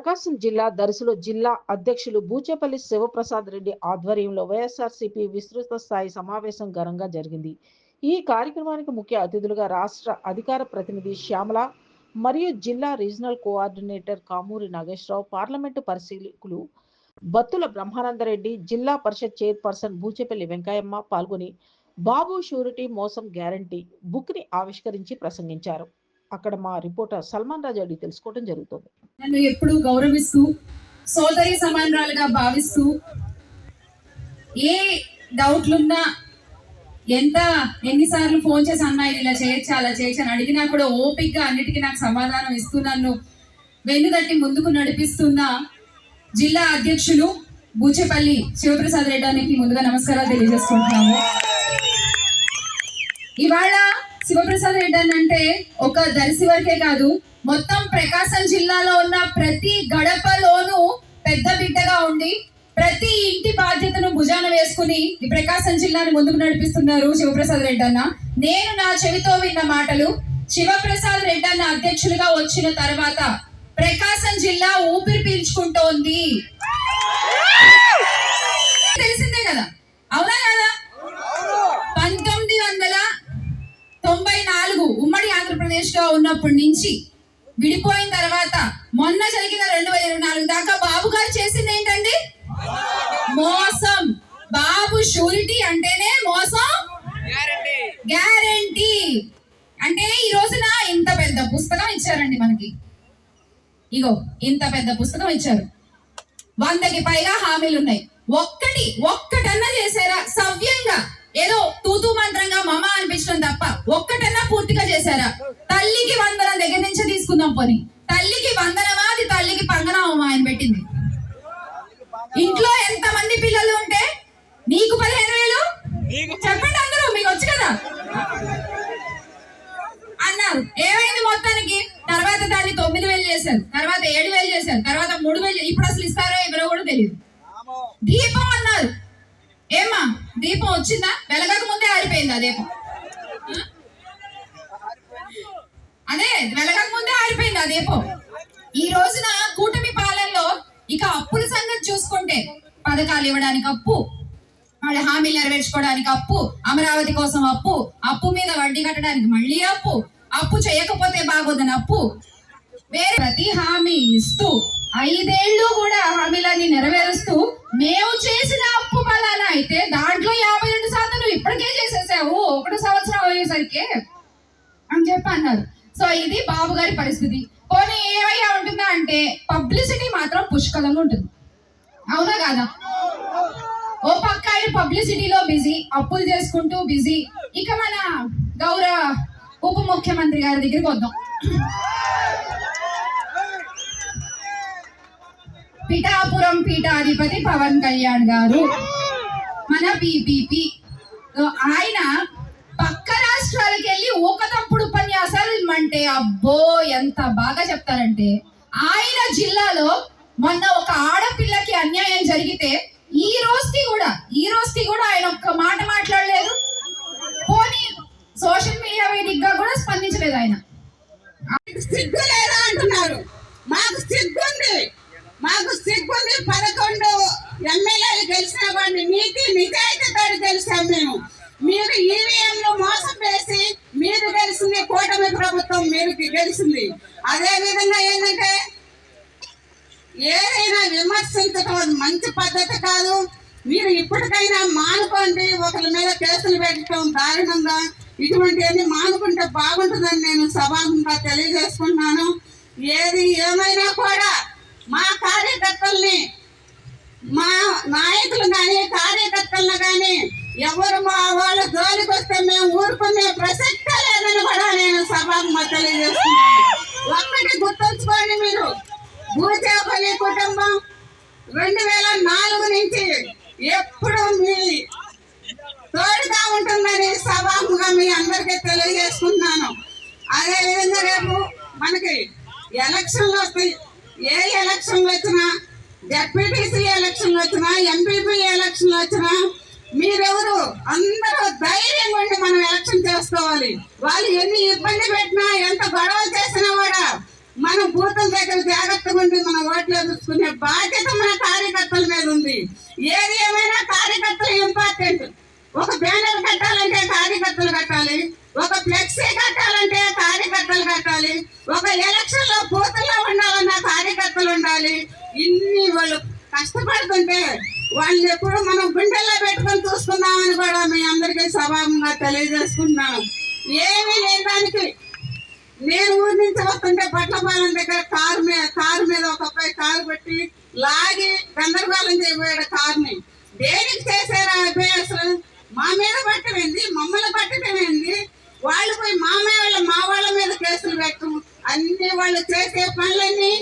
ప్రకాశం జిల్లా దర్శిలో జిల్లా అధ్యక్షులు బూచేపల్లి శివప్రసాద్ రెడ్డి ఆధ్వర్యంలో వైఎస్ఆర్సీపీ విస్తృత స్థాయి సమావేశం ఘనంగా జరిగింది. ఈ కార్యక్రమానికి ముఖ్య అతిథులుగా రాష్ట్ర అధికార ప్రతినిధి శ్యామల మరియు జిల్లా regional coordinator Kamuri Nageswararao parliament పరిశీలకులు బత్తుల బ్రహ్మానందరెడ్డి జిల్లా పరిషత్ చైర్పర్సన్ బూచేపల్లి వెంకయ్యమ్మ పాల్గొని బాబు షూరిటీ మోసం గ్యారంటీ బుక్ని ఆవిష్కరించి ప్రసంగించారు. అక్కడ మా రిపోర్టర్ సల్మాన్ రాజు అడిగి తెలుసుకోవడం జరుగుతుంది. నన్ను ఎప్పుడూ గౌరవిస్తూ సోదరి సమానరాలుగా భావిస్తూ ఏ డౌట్లున్నా ఎంత ఎన్నిసార్లు ఫోన్ చేసి అన్నా ఇది ఇలా చేయొచ్చా అలా చేయొచ్చు అని అడిగినా కూడా ఓపిక్గా అన్నిటికీ నాకు సమాధానం ఇస్తూ నన్ను వెన్నుదట్టి ముందుకు నడిపిస్తున్న జిల్లా అధ్యక్షులు బూచేపల్లి శివప్రసాద్ రెడ్డానికి ముందుగా నమస్కారాలు తెలియజేసుకుంటున్నాము ఇవాళ శివప్రసాద్ రెడ్డి అని అంటే ఒక దర్శి వరకే కాదు మొత్తం ప్రకాశం జిల్లాలో ఉన్న ప్రతి గడపలోనూ పెద్ద బిడ్డగా ఉండి ప్రతి ఇంటి బాధ్యతను భుజాన వేసుకుని ఈ ప్రకాశం జిల్లాని ముందుకు నడిపిస్తున్నారు శివప్రసాద్ రెడ్డి అన్న నేను నా చెవితో విన్న మాటలు శివప్రసాద్ రెడ్డి అన్న అధ్యక్షులుగా వచ్చిన తర్వాత ప్రకాశం జిల్లా ఊపిరి పీల్చుకుంటోంది. తెలిసిందే కదా? అవునా కదా? పంతొమ్మిది గా ఉన్నప్పటి నుంచి విడిపోయిన తర్వాత మొన్న జరిగిన రెండు వేల ఇరవై నాలుగు దాకా బాబు గారు చేసింది ఏంటండి? మోసం. బాబు షూరిటీ అంటేనే మోసం. గ్యారంటీ. అంటే ఈ రోజున ఇంత పెద్ద పుస్తకం ఇచ్చారండి మనకి. ఇగో ఇంత పెద్ద పుస్తకం ఇచ్చారు. వందకి పైగా హామీలు ఉన్నాయి ఒక్కటి ఒక్కటన్నా చేశారా? సవ్యంగా ఏదో తూతూ మంత్రంగా మమ అనిపించడం తప్ప ఒక్కటన్నా పూర్తిగా చేశారా? తల్లికి వందనం దగ్గర నుంచే తీసుకుందాం పోని. తల్లికి వందనమా? అది తల్లికి పంగనామా ఆయన పెట్టింది. ఇంట్లో ఎంత మంది పిల్లలు ఉంటే? నీకు పదిహేను వేలు? చెప్పండి అందరూ మీకు వచ్చు కదా? అన్నారు. ఏమైంది మొత్తానికి? తర్వాత దాన్ని తొమ్మిది వేలు చేశారు. తర్వాత ఏడు వేలు చేశారు. తర్వాత మూడు వేలు ఇప్పుడు అసలు ఇస్తారో ఎవరో కూడా తెలియదు. దీపం అన్నారు. వచ్చిందా? వెలగక ముందే ఆరిపోయింది ఆ దీపం అదే వెలగక ముందే ఆరిపోయింది దీపం ఈ రోజున కూటమి పాలనలో ఇక అప్పుల సంగతి చూసుకుంటే పథకాలు ఇవ్వడానికి అప్పు వాళ్ళ హామీలు నెరవేర్చుకోవడానికి అప్పు అమరావతి కోసం అప్పు అప్పు మీద వడ్డీ కట్టడానికి మళ్ళీ అప్పు అప్పు చేయకపోతే బాగోదని అప్పు. వేరే ప్రతి హామీ ఇస్తూ ఐదేళ్ళు కూడా హామీలన్నీ నెరవేరుస్తూ మేము చేసిన అప్పు ఫలానా అయితే దాంట్లో యాభై రెండు శాతం నువ్వు ఇప్పటికే చేసేసావు. ఒకటో సంవత్సరం అయ్యేసరికి అని చెప్పి అన్నారు సో ఇది బాబు గారి పరిస్థితి. పోనీ ఏమయ్యా ఉంటుందా అంటే పబ్లిసిటీ మాత్రం పుష్కలంగా ఉంటుంది. అవునా కాదా? ఓ పక్క ఆయన పబ్లిసిటీలో బిజీ అప్పులు చేసుకుంటూ బిజీ. ఇక మన గౌరవ ఉప ముఖ్యమంత్రి గారి దగ్గరికి వద్దాం. పిఠాపురం పీఠాధిపతి పవన్ కళ్యాణ్ గారు. మన బీబీపీ. ఆయన పక్క రాష్ట్రాలకు వెళ్ళి ఒక తప్పుడు ఉపన్యాసాలు ఇమ్మంటే అబ్బో ఎంత బాగా చెప్తారంటే ఆయన జిల్లాలో మొన్న ఒక ఆడపిల్లకి అన్యాయం జరిగితే ఈ రోజుకి కూడా ఈ రోజుకి కూడా ఆయన ఒక్క మాట మాట్లాడలేదు. పోనీ సోషల్ మీడియా వేదికగా కూడా స్పందించలేదు ఆయన. సిగ్గు లేదా అంటున్నారు? మాకు సిగ్గుంది. మాకు సిగ్గుంది పదకొండు ఎమ్మెల్యేలు గెలిచిన వాడిని నీతి నిజాయితీతో గెలిచాం మేము. మీరు ఈవీఎంలు మోసం వేసి మీరు గెలిచింది కూటమి ప్రభుత్వం మీరు గెలిచింది. అదే విధంగా ఏంటంటే ఏదైనా విమర్శించడం మంచి పద్ధతి కాదు. మీరు ఇప్పటికైనా మానుకోండి ఒకరి మీద కేసులు పెట్టడం దారుణంగా. ఇటువంటివన్నీ మానుకుంటే బాగుంటుందని నేను సభాముఖంగా తెలియజేసుకుంటున్నాను. ఏది ఏమైనా కూడా మా కార్యకర్తల్ని మా నాయకులు కానీ కార్యకర్తలను కానీ ఎవరు మా వాళ్ళ జోలికి వస్తే మేము ఊరుకునే ప్రసక్తే లేదని కూడా నేను సభకు తెలియజేస్తున్నాను. ఒక్కటి గుర్తుంచుకోండి మీరు. భూచేపల్లి కుటుంబం రెండు వేల నాలుగు నుంచి ఎప్పుడు మీ తోడుగా ఉంటుందని సభాముగా మీ అందరికీ తెలియజేసుకుంటున్నాను అదే విధంగా రేపు మనకి ఎలక్షన్లు వస్తాయి. జడ్పీటీసీ ఎలక్షన్లు వచ్చినా ఎంపీపీ ఎలక్షన్లు వచ్చినా మీరెవరు? అందరూ ధైర్యంగా ఉండి మనం ఎలక్షన్ చేసుకోవాలి. వాళ్ళు ఎన్ని ఇబ్బంది పెట్టినా ఎంత గొడవ చేసినా కూడా మనం బూతుల దగ్గర జాగ్రత్తగా ఉండి మన ఓట్లు చూసుకునే బాధ్యత మన కార్యకర్తల మీద ఉంది. ఏది ఏమైనా కార్యకర్తలు ఇంపార్టెంట్ ఒక బ్యానర్ కట్టాలంటే కార్యకర్తలు కట్టాలి. ఒక ఫ్లెక్సీ కట్టాలంటే కార్యకర్తలు కట్టాలి. ఒక ఎలక్షన్లో బూత్ ఇన్ని వాళ్ళు కష్టపడుతుంటే వాళ్ళని ఎప్పుడు మనం గుండెల్లో పెట్టుకొని చూసుకుందామని కూడా మీ అందరికీ స్వభావంగా తెలియజేసుకుంటున్నాను. ఏమీ లేని దానికి నేను ఊరి నుంచి వస్తుంటే బట్లపాలెం దగ్గర కారు మీద కారు మీద ఒక అబ్బాయి కారు పెట్టి లాగి గందరగోళం చేయబోయాడు కారుని. దేనికి చేశారా ఆ అబ్బాయి అసలు? మా మీద పట్టమైంది మమ్మల్ని పట్టడమేంది వాళ్ళు పోయి మామయ్య వాళ్ళ మా వాళ్ళ మీద కేసులు పెట్టడం అన్ని వాళ్ళు చేసే పనులన్నీ